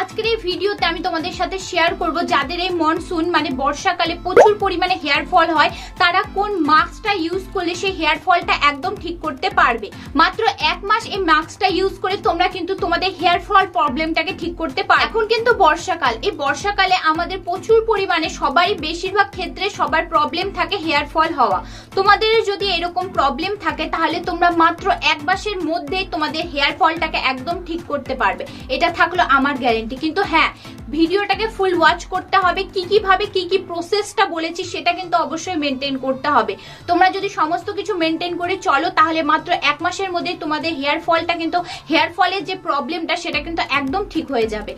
আজকের এই ভিডিওতে আমি তোমাদের সাথে শেয়ার করব যাদের এই মনসুন মানে বর্ষাকালে প্রচুর পরিমাণে হেয়ার ফল হয়, তারা কোন মাস্কটা ইউজ করলে সেই হেয়ার ফলটা একদম ঠিক করতে পারবে? মাত্র এক মাস এই মাস্কটা ইউজ করে তোমরা কিন্তু তোমাদের হেয়ার ফল প্রবলেমটাকে ঠিক করতে পারো এখন কিন্তু বর্ষাকাল। এই বর্ষাকালে আমাদের প্রচুর পরিমাণে সবাই বেশিরভাগ ক্ষেত্রে সবার প্রবলেম থাকে হেয়ার ফল হওয়া। তোমাদের যদি এরকম প্রবলেম থাকে, তাহলে তোমরা মাত্র এক মাসের মধ্যেই তোমাদের হেয়ার ফলটাকে একদম ঠিক করতে পারবে। এটা থাকল আমার গ্যারেন্টি কিন্তু হ্যাঁ ভিডিওটাকে ফুল ওয়াচ করতে হবে, কি কি ভাবে, কি কি প্রসেসটা বলেছি সেটা কিন্তু অবশ্যই মেনটেন করতে হবে। তোমরা যদি সমস্ত কিছু মেনটেন করে চলো, তাহলে মাত্র এক মাসের মধ্যে তোমাদের হেয়ার ফলটা কিন্তু হেয়ার ফলের যে প্রবলেমটা সেটা কিন্তু একদম ঠিক হয়ে যাবে।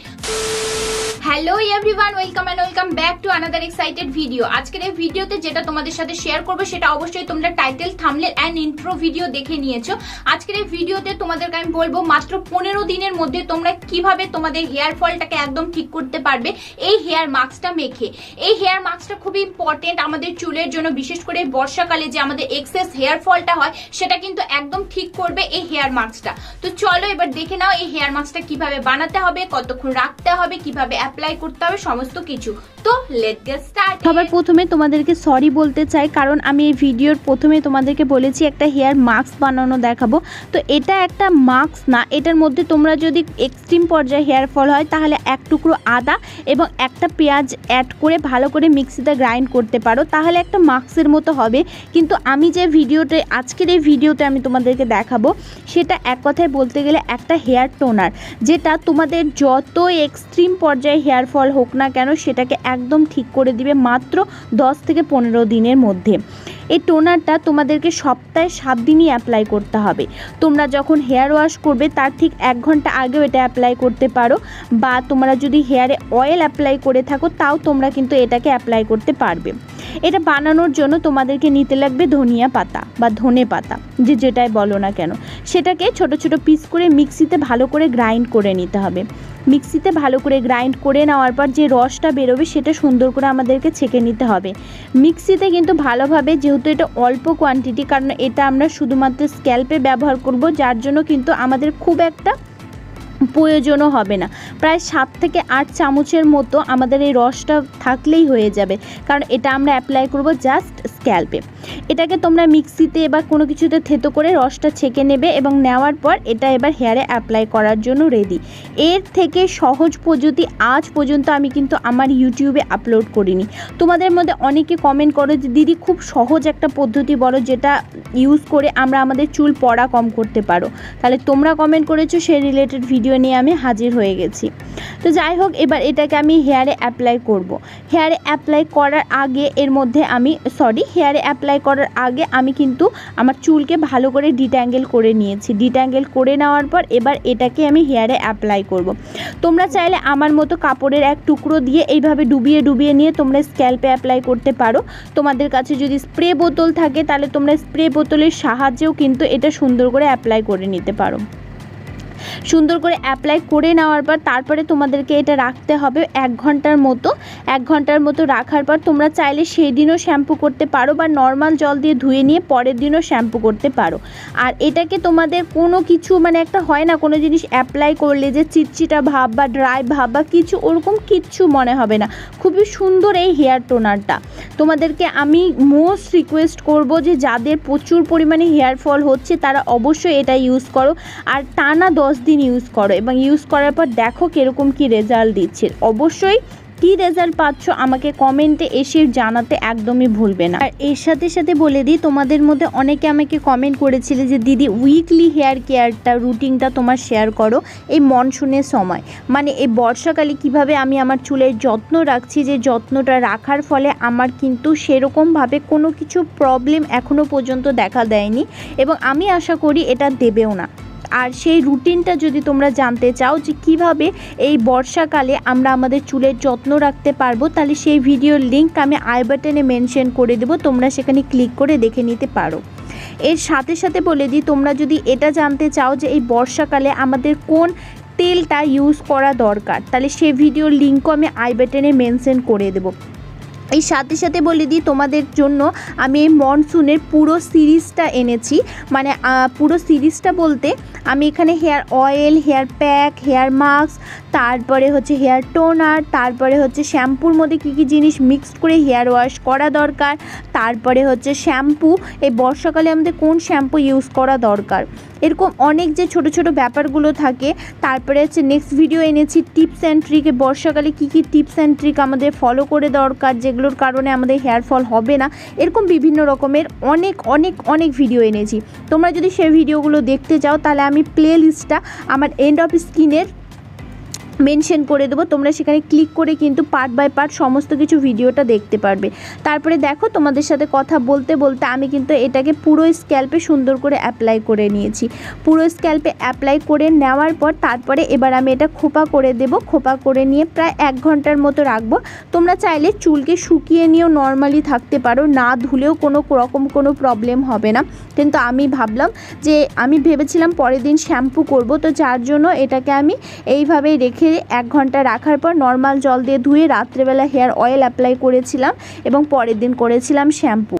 Hello everyone welcome and welcome back to another excited video আজকের এই ভিডিওতে যেটা তোমাদের সাথে শেয়ার করব, সেটা অবশ্যই তোমরা টাইটেল থামলে অ্যান্ড ইন্ট্রো ভিডিও দেখে নিয়েছো। আজকের এই ভিডিওতে তোমাদেরকে আমি বলব, মাত্র পনেরো দিনের মধ্যে তোমরা কীভাবে তোমাদের হেয়ার ফলটাকে একদম ঠিক করতে পারবে। এই হেয়ার মাস্কটা মেখে। এই হেয়ার মাস্কটা খুবই ইম্পর্টেন্ট আমাদের চুলের জন্য, বিশেষ করে বর্ষাকালে যে আমাদের এক্সেস হেয়ার ফলটা হয়, সেটা কিন্তু একদম ঠিক করবে এই হেয়ার মাস্কটা তো চলো এবার দেখে নাও এই হেয়ার মাস্কটা কীভাবে বানাতে হবে, কতক্ষণ রাখতে হবে, কীভাবে অ্যাপ্লাই করতে হবে, সমস্ত কিছু। তো লেট গেট স্টার্ট সবার প্রথমে তোমাদেরকে সরি বলতে চাই, কারণ আমি এই ভিডিওর প্রথমে তোমাদেরকে বলেছি একটা হেয়ার মাস্ক বানানো দেখাবো। তো এটা একটা মাস্ক না, এটার মধ্যে তোমরা যদি এক্সট্রিম পর্যায়ে হেয়ার ফল হয়, তাহলে এক টুকরো আদা এবং একটা পেঁয়াজ অ্যাড করে ভালো করে মিক্সিতে গ্রাইন্ড করতে পারো। তাহলে একটা মাস্কের মতো হবে। কিন্তু আমি যে ভিডিওতে, আজকের এই ভিডিওতে আমি তোমাদেরকে দেখাবো, সেটা এক কথায় বলতে গেলে একটা হেয়ার টোনার যেটা তোমাদের যত এক্সট্রিম পর্যায়ে হেয়ার ফল হোক না কেন, সেটাকে একদম ঠিক করে দিবে মাত্র দশ থেকে পনেরো দিনের মধ্যে। এই টোনারটা তোমাদেরকে সপ্তাহে সাত দিনই অ্যাপ্লাই করতে হবে। তোমরা যখন হেয়ার ওয়াশ করবে, তার ঠিক এক ঘণ্টা আগেও এটা অ্যাপ্লাই করতে পারো বা তোমরা যদি হেয়ারে অয়েল অ্যাপ্লাই করে থাকো, তাও তোমরা কিন্তু এটাকে অ্যাপ্লাই করতে পারবে। এটা বানানোর জন্য তোমাদেরকে নিতে লাগবে ধনিয়া পাতা বা ধনে পাতা, যে যেটাই বলো না কেন। সেটাকে ছোট ছোট পিস করে মিক্সিতে ভালো করে গ্রাইন্ড করে নিতে হবে। মিক্সিতে ভালো করে গ্রাইন্ড করে নেওয়ার পর যে রসটা বেরোবে সেটা সুন্দর করে আমাদেরকে ছেঁকে নিতে হবে। মিক্সিতে কিন্তু ভালোভাবে যেহেতু এটা অল্প কোয়ান্টিটি কারণ এটা আমরা শুধুমাত্র স্ক্যাল্পে ব্যবহার করব, যার জন্য কিন্তু আমাদের খুব একটা প্রয়োজনও হবে না। প্রায় সাত থেকে আট চামচের মতো আমাদের এই রসটা থাকলেই হয়ে যাবে। কারণ এটা আমরা অ্যাপ্লাই করব জাস্ট স্ক্যাল্পে এটাকে তোমরা মিক্সিতে বা কোনো কিছুতে থেতো করে রসটা ছেঁকে নেবে এবং নেওয়ার পর এটা এবার হেয়ারে অ্যাপ্লাই করার জন্য রেডি এর থেকে সহজ পদ্ধতি আজ পর্যন্ত আমি কিন্তু আমার ইউটিউবে আপলোড করিনি। তোমাদের মধ্যে অনেকে কমেন্ট করো যে, দিদি, খুব সহজ একটা পদ্ধতি বলো যেটা ইউজ করে আমরা আমাদের চুল পড়া কম করতে পারো। তাহলে তোমরা কমেন্ট করেছ সেই রিলেটেড ভিডিও নিয়ে আমি হাজির হয়ে গেছি তো যাই হোক, এবার এটাকে আমি হেয়ারে অ্যাপ্লাই করব। হেয়ারে অ্যাপ্লাই করার আগে এর মধ্যে আমি সরি হেয়ারে অ্যাপ্লাই করার আগে আমি কিন্তু আমার চুলকে ভালো করে ডিট্যাঙ্গেল করে নিয়েছি ডিট্যাঙ্গেল করে নেওয়ার পর এবার এটাকে আমি হেয়ারে অ্যাপ্লাই করব। তোমরা চাইলে আমার মতো কাপড়ের এক টুকরো দিয়ে এইভাবে ডুবিয়ে ডুবিয়ে নিয়ে তোমরা স্ক্যাল্পে অ্যাপ্লাই করতে পারো তোমাদের কাছে যদি স্প্রে বোতল থাকে, তাহলে তোমরা স্প্রে বোতলের সাহায্যেও কিন্তু এটা সুন্দর করে অ্যাপ্লাই করে নিতে পারো সুন্দর করে অ্যাপ্লাই করে নেওয়ার পর তারপরে তোমাদেরকে এটা রাখতে হবে এক ঘণ্টার মতো। এক ঘণ্টার মতো রাখার পর তোমরা চাইলে সেই দিনও শ্যাম্পু করতে পারো বা নর্মাল জল দিয়ে ধুয়ে নিয়ে পরের দিনও শ্যাম্পু করতে পারো। আর এটাকে তোমাদের কোনো কিছু মানে একটা হয় না, কোনো জিনিস অ্যাপ্লাই করলে যে চিটচিটা ভাব বা ড্রাই ভাব বা কিছু ওরকম কিচ্ছু মনে হবে না। খুবই সুন্দর এই হেয়ার টোনারটা তোমাদেরকে আমি মোস্ট রিকোয়েস্ট করব যে যাদের প্রচুর পরিমাণে হেয়ার ফল হচ্ছে তারা অবশ্যই এটা ইউজ করো। আর টানা দশ দিন ইউজ করো এবং ইউজ করার পর দেখো কীরকম কী রেজাল্ট দিচ্ছে। অবশ্যই কী রেজাল্ট পাচ্ছ আমাকে কমেন্টে এসে জানাতে একদমই ভুলবে না। আর এর সাথে সাথে বলে দিই, তোমাদের মধ্যে অনেকে আমাকে কমেন্ট করেছিলে যে, দিদি উইকলি হেয়ার কেয়ারটা রুটিনটা তোমার শেয়ার করো এই মনসুনের সময়। মানে এই বর্ষাকালে কীভাবে আমি আমার চুলের যত্ন রাখছি, যে যত্নটা রাখার ফলে আমার কিন্তু সেরকমভাবে কোনো কিছু প্রবলেম এখনও পর্যন্ত দেখা দেয়নি এবং আমি আশা করি এটা দেবেও না। আর সেই রুটিনটা যদি তোমরা জানতে চাও যে কীভাবে এই বর্ষাকালে আমরা আমাদের চুলের যত্ন রাখতে পারব, তাহলে সেই ভিডিওর লিঙ্ক আমি আই বাটনে মেনশন করে দেবো, তোমরা সেখানে ক্লিক করে দেখে নিতে পারো। এর সাথে সাথে বলে দিই, তোমরা যদি এটা জানতে চাও যে এই বর্ষাকালে আমাদের কোন তেলটা ইউজ করা দরকার, তাহলে সে ভিডিওর লিঙ্কও আমি আই বাটনে মেনশন করে দেবো। এই সাথে সাথে বলে দিই, তোমাদের জন্য আমি এই মনসুনের পুরো সিরিজটা এনেছি। মানে পুরো সিরিজটা বলতে আমি এখানে hair oil, hair pack, hair mask, তারপরে হচ্ছে হেয়ার টোনার, তারপরে হচ্ছে শ্যাম্পুর মধ্যে কী কী জিনিস মিক্সড করে হেয়ার ওয়াশ করা দরকার, তারপরে হচ্ছে শ্যাম্পু। এই বর্ষাকালে আমাদের কোন শ্যাম্পু ইউজ করা দরকার? এরকম অনেক যে ছোট ছোট ব্যাপারগুলো থাকে, তারপরে হচ্ছে নেক্সট ভিডিও এনেছি টিপস অ্যান্ড ট্রিকে বর্ষাকালে কী কী টিপস অ্যান্ড ট্রিক আমাদের ফলো করে দরকার, যেগুলোর কারণে আমাদের হেয়ার ফল হবে না, এরকম বিভিন্ন রকমের অনেক অনেক অনেক ভিডিও এনেছি। তোমরা যদি সেই ভিডিওগুলো দেখতে চাও, তাহলে আমি প্লে লিস্টটা আমার এন্ড অফ স্ক্রিনের মেনশন করে দেবো। তোমরা সেখানে ক্লিক করে কিন্তু পার্ট বাই পার্ট সমস্ত কিছু ভিডিওটা দেখতে পারবে। তারপরে দেখো তোমাদের সাথে কথা বলতে বলতে আমি কিন্তু এটাকে পুরো স্ক্যাল্পে সুন্দর করে অ্যাপ্লাই করে নিয়েছি। পুরো স্ক্যাল্পে অ্যাপ্লাই করে নেওয়ার পর তারপরে এবার আমি এটা খোপা করে দেব। খোপা করে নিয়ে প্রায় এক ঘণ্টার মতো রাখব। তোমরা চাইলে চুলকে শুকিয়ে নিয়েও নর্মালি থাকতে পারো। না ধুলেও কোনো রকম কোনো প্রবলেম হবে না। কিন্তু আমি ভাবলাম যে, আমি ভেবেছিলাম পরের দিন শ্যাম্পু করব। তো যার জন্য এটাকে আমি এইভাবেই রেখে এক ঘণ্টা রাখার পর নর্মাল জল দিয়ে ধুয়ে রাত্রেবেলা হেয়ার অয়েল অ্যাপ্লাই করেছিলাম এবং পরের দিন করেছিলাম শ্যাম্পু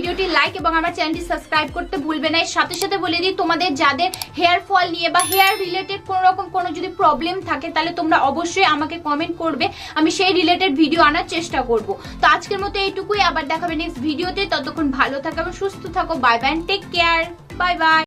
ভিডিওটি লাইক এবং আমার চ্যানেলটি সাবস্ক্রাইব করতে ভুলবে না। এর সাথে সাথে বলে দিই, তোমাদের যাদের হেয়ার ফল নিয়ে বা হেয়ার রিলেটেড কোনো রকম কোনো যদি প্রবলেম থাকে, তাহলে তোমরা অবশ্যই আমাকে কমেন্ট করবে। আমি সেই রিলেটেড ভিডিও আনার চেষ্টা করব। তো আজকের মতো এইটুকুই। আবার দেখাবে নেক্সট ভিডিওতে ততক্ষণ ভালো থাকো এবং সুস্থ থাকো। Bye bye take care bye bye